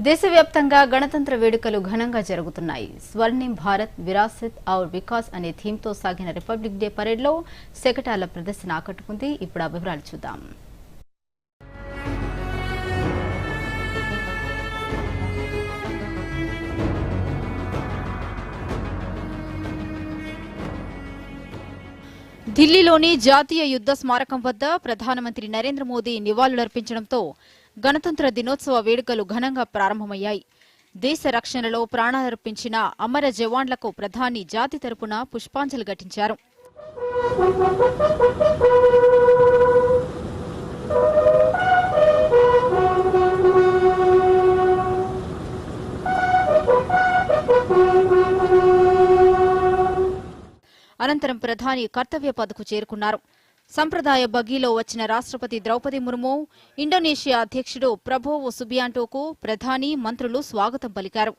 దేశవ్యాప్తంగా గణతంత్ర వేడుకలు ఘనంగా జరుగుతున్నాయి. స్వర్ణిం భారత్ విరాసత్ ఔర్ వికాస్ అనే థీమ్తో సాగిన రిపబ్లిక్ డే పరేడ్లో శకటాల ప్రదర్శన ఆకట్టుకుంది. ఇప్పుడు ఆ వివరాలు చూద్దాం. ఢిల్లీలోని జాతీయ యుద్ధ స్మారకం వద్ద ప్రధానమంత్రి నరేంద్ర మోదీ నివాళులర్పించడంతో గణతంత్ర దినోత్సవ వేడుకలు ఘనంగా ప్రారంభమయ్యాయి. దేశ రక్షణలో ప్రాణాలర్పించిన అమర జవాన్లకు ప్రధాని జాతి తరపున పుష్పాంజలి ఘటించారు. అనంతరం ప్రధాని కర్తవ్య పదకు చేరుకున్నారు. సంప్రదాయ బగ్గీలో వచ్చిన రాష్ట్రపతి ద్రౌపది ముర్ము ఇండోనేషియా అధ్యక్షుడు ప్రభోవో సుబియాంటోకు ప్రధాని మంత్రులు స్వాగతం పలికారు.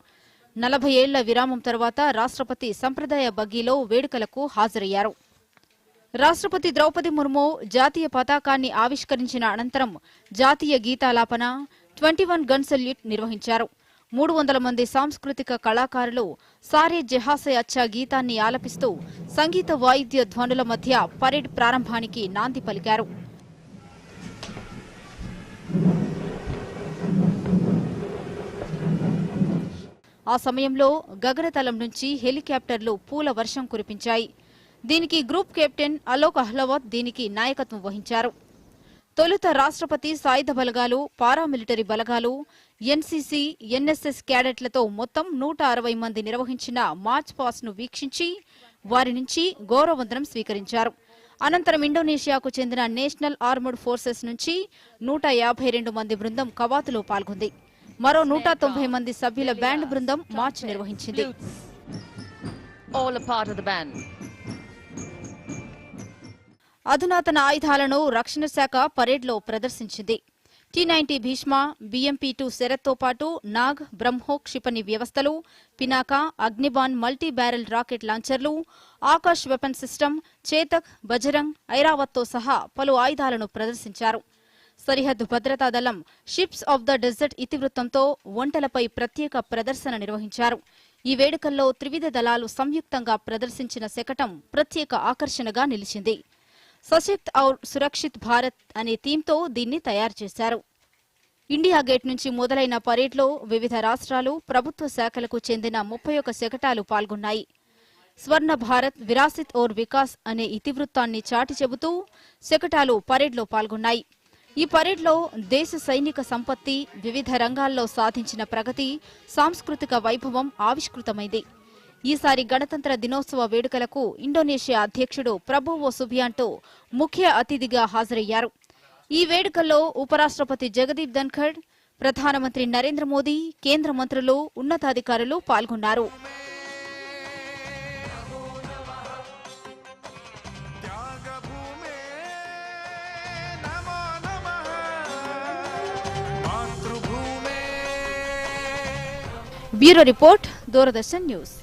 నలభై ఏళ్ళ విరామం తర్వాత రాష్ట్రపతి సంప్రదాయ బగ్గీలో వేడుకలకు హాజరయ్యారు. రాష్ట్రపతి ద్రౌపది ముర్ము జాతీయ పతాకాన్ని ఆవిష్కరించిన అనంతరం జాతీయ గీతాలాపన ట్వంటీ వన్ గన్ సెల్యూట్ నిర్వహించారు. మూడు వందల మంది సాంస్కృతిక కళాకారులు సారే జహాసే అచ్చా గీతాన్ని ఆలపిస్తూ సంగీత వాయిద్య ధ్వనుల మధ్య పరేడ్ ప్రారంభానికి నాంది పలికారు. ఆ సమయంలో గగనతలం నుంచి హెలికాప్టర్లు పూల వర్షం కురిపించాయి. దీనికి గ్రూప్ కెప్టెన్ అలోక్ అహ్లవత్ దీనికి నాయకత్వం వహించారు. తొలుత రాష్ట్రపతి సాయుధ బలగాలు పారామిలిటరీ బలగాలు ఎన్సీసీ ఎన్ఎస్ఎస్ క్యాడెట్లతో మొత్తం నూట అరవై మంది నిర్వహించిన మార్చ్ పాస్ను వీక్షించి వారి నుంచి గౌరవవందనం స్వీకరించారు. అనంతరం ఇండోనేషియాకు చెందిన నేషనల్ ఆర్మడ్ ఫోర్సెస్ నుంచి నూట యాభై రెండు మంది బృందం కవాతులో పాల్గొంది. మరో నూట తొంభై మంది సభ్యుల బ్యాండ్ బృందం మార్చ్ నిర్వహించింది. అధునాతన ఆయుధాలను రక్షణ శాఖ పరేడ్లో ప్రదర్శించింది. T ninety Bhishma BMP two శరత్తో పాటు నాగ్ బ్రహ్మో క్షిపణి వ్యవస్థలు Pinaka Agnibaan multi barrel rocket లాంచర్లు Akash weapon system Chetak Bajrang ఐరావత్తో సహా పలు ఆయుధాలను ప్రదర్శించారు. సరిహద్దు భద్రతా దళం షిప్స్ ఆఫ్ ద డెజర్ట్ ఇతివృత్తంతో ఒంటలపై ప్రత్యేక ప్రదర్శన నిర్వహించారు. ఈ వేడుకల్లో త్రివిధ దళాలు సంయుక్తంగా ప్రదర్శించిన శకటం ప్రత్యేక ఆకర్షణగా నిలిచింది. సశక్త్ ఔర్ సురక్షిత్ భారత్ అనే థీమ్తో దీన్ని తయారు చేశారు. ఇండియా గేట్ నుంచి మొదలైన పరేడ్లో వివిధ రాష్ట్రాలు ప్రభుత్వ శాఖలకు చెందిన ముప్పై ఒక్క శకటాలు పాల్గొన్నాయి. స్వర్ణ భారత్ విరాసిత్ ఓర్ వికాస్ అనే ఇతివృత్తాన్ని చాటి చెబుతూ శకటాలు పరేడ్లో పాల్గొన్నాయి. ఈ పరేడ్లో దేశ సైనిక సంపత్తి వివిధ రంగాల్లో సాధించిన ప్రగతి సాంస్కృతిక వైభవం ఆవిష్కృతమైంది. ఈసారి గణతంత్ర దినోత్సవ వేడుకలకు ఇండోనేషియా అధ్యక్షుడు ప్రభువో సుభియాంటో ముఖ్య అతిథిగా హాజరయ్యారు. ఈ వేడుకల్లో ఉపరాష్ట్రపతి జగదీప్ ధన్ఖడ్ ప్రధానమంత్రి నరేంద్ర మోదీ కేంద్ర మంత్రులు ఉన్నతాధికారులు పాల్గొన్నారు. Bureau report Doordarshan news.